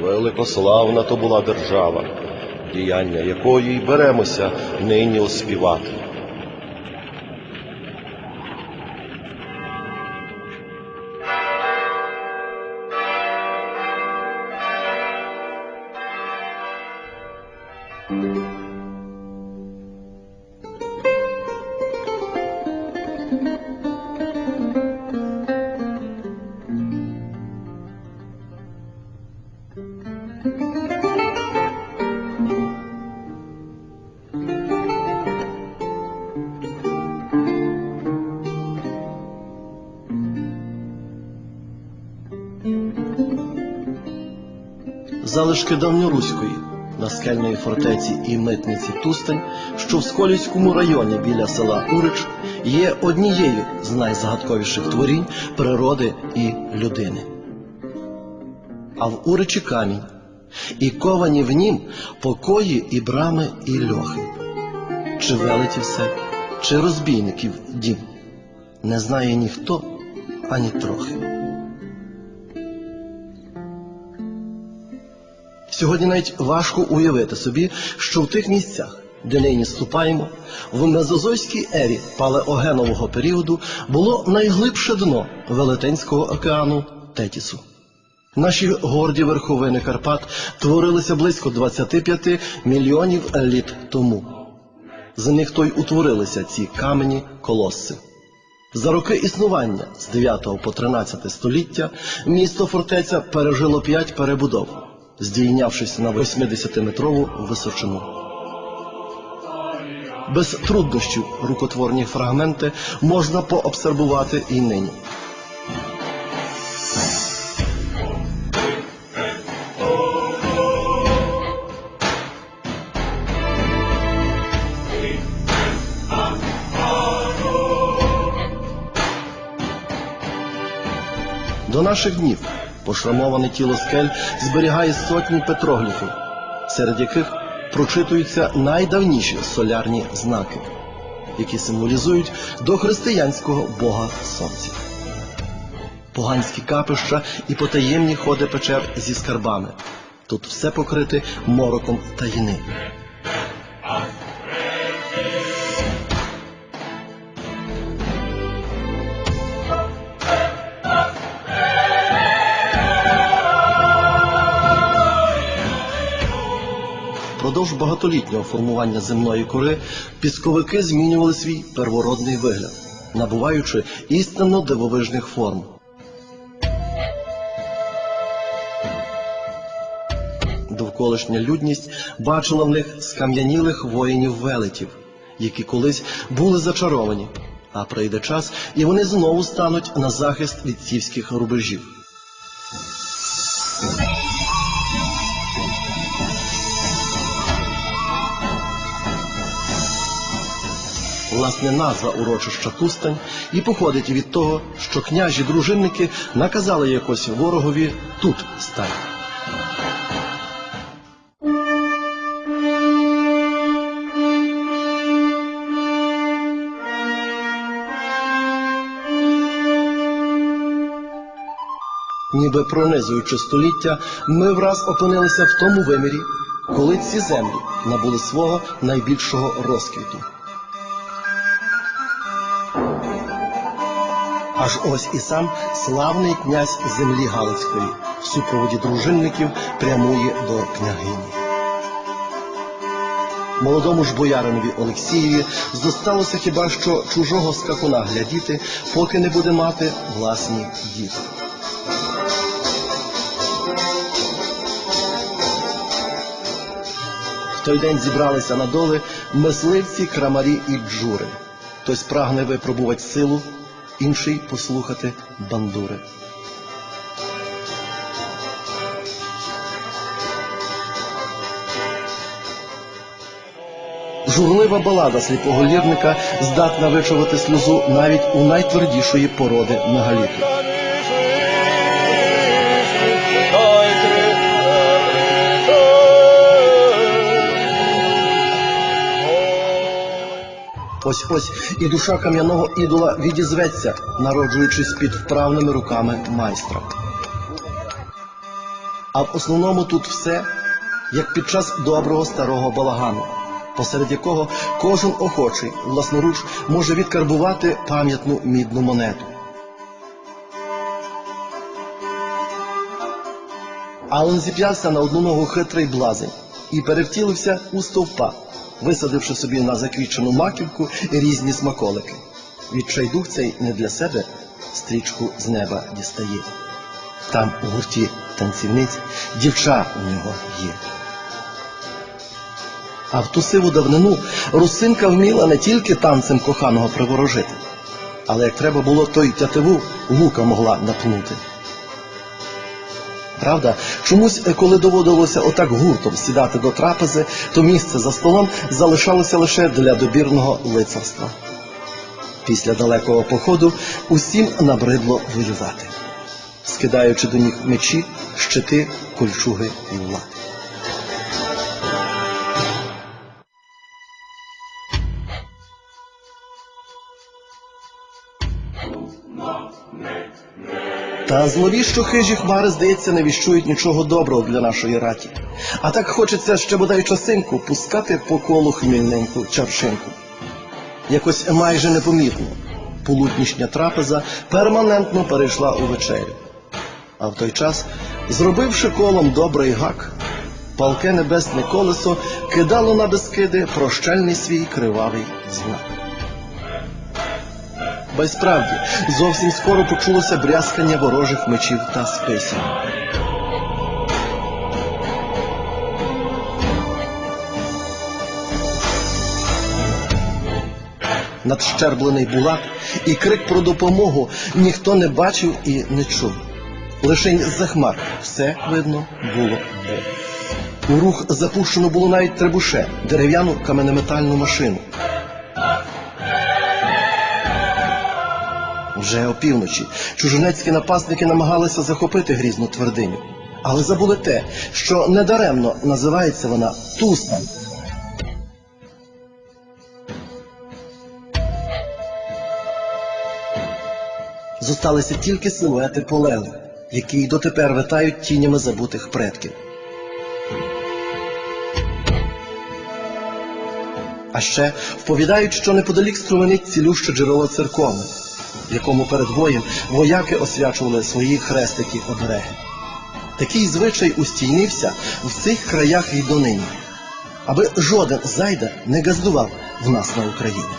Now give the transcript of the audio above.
Великославна то була держава, діяння якої й беремося нині оспівати. Залишки давньоруської наскельної фортеці і митниці Тустань, що в Сколівському районі біля села Урич, є однією з найзагадковіших творінь природи і людини. А в Уричі камінь, і ковані в нім покої і брами, і льохи. Чи велетів все, чи розбійників дім, не знає ніхто ані трохи. Сьогодні навіть важко уявити собі, що в тих місцях, де нині ступаємо, в мезозойській ері палеогенового періоду було найглибше дно Велетенського океану Тетісу. Наші горді верховини Карпат творилися близько 25 мільйонів літ тому. З них то й утворилися ці камені колоси. За роки існування з 9 по 13 століття місто фортеця пережило п'ять перебудов, здійнявшись на 80-метрову височину. Без труднощів рукотворні фрагменти можна пообсервувати і нині. До наших днів пошрамоване тіло скель зберігає сотні петрогліфів, серед яких прочитуються найдавніші солярні знаки, які символізують дохристиянського бога сонця. Поганські капища і потаємні ходи печер зі скарбами. Тут все покрите мороком таїни. Продовж багатолітнього формування земної кори пісковики змінювали свій первородний вигляд, набуваючи істинно дивовижних форм. Довколишня людність бачила в них скам'янілих воїнів-велетів, які колись були зачаровані, а прийде час, і вони знову стануть на захист від рубежів. Власне, назва урочища Тустань і походить від того, що княжі дружинники наказали якось ворогові тут стати. Ніби пронизуючи століття, ми враз опинилися в тому вимірі, коли ці землі набули свого найбільшого розквіту. Аж ось і сам славний князь землі Галицької в супроводі дружинників прямує до княгині. Молодому ж бояринові Олексієві зосталося хіба що чужого скакуна глядіти, поки не буде мати власні діти. В той день зібралися на доли мисливці, крамарі і джури. Хтось прагне випробувати силу, інший послухати бандури. Журлива балада сліпоголірника здатна вичувати сльозу навіть у найтвердішої породи мегаліту. Ось ось і душа кам'яного ідола відізветься, народжуючись під вправними руками майстра. А в основному тут все, як під час доброго старого балагану, посеред якого кожен охочий власноруч може відкарбувати пам'ятну мідну монету. Ален зіп'явся на одну ногу хитрий блазень і перевтілився у стовпа, висадивши собі на заквічену маківку різні смаколики. Відчайдух цей не для себе стрічку з неба дістає. Там у гурті танцівниць дівча у нього є. А в ту сиву давнину русинка вміла не тільки танцем коханого приворожити, але як треба було, то й тятиву лука могла напнути. Правда, чомусь, е, коли доводилося отак гуртом сідати до трапези, то місце за столом залишалося лише для добірного лицарства. Після далекого походу усім набридло воювати, скидаючи до них мечі, щити, кольчуги і лати. Та зловіщо хижі хмари, здається, не віщують нічого доброго для нашої раті. А так хочеться ще бодай часинку пускати по колу хмільненьку чаршинку. Якось майже непомітно полуднішня трапеза перманентно перейшла у вечерю. А в той час, зробивши колом добрий гак, палке небесне колесо кидало на безкиди прощальний свій кривавий знак. Ба й справді, зовсім скоро почулося брязкання ворожих мечів та списів. Надщерблений булат і крик про допомогу ніхто не бачив і не чув. Лишень з-за хмар все видно було У рух запущено було навіть требуше, дерев'яну каменеметальну машину. Вже опівночі чужинецькі напасники намагалися захопити грізну твердиню, але забули те, що недаремно називається вона Туста. Зосталися тільки силуети полели, які й дотепер витають тінями забутих предків. А ще вповідають, що неподалік струменить цілюще джерело церковне, в якому перед боєм вояки освячували свої хрестики обереги. Такий звичай устійнився в цих краях і донині, аби жоден зайда не газдував в нас на Україні.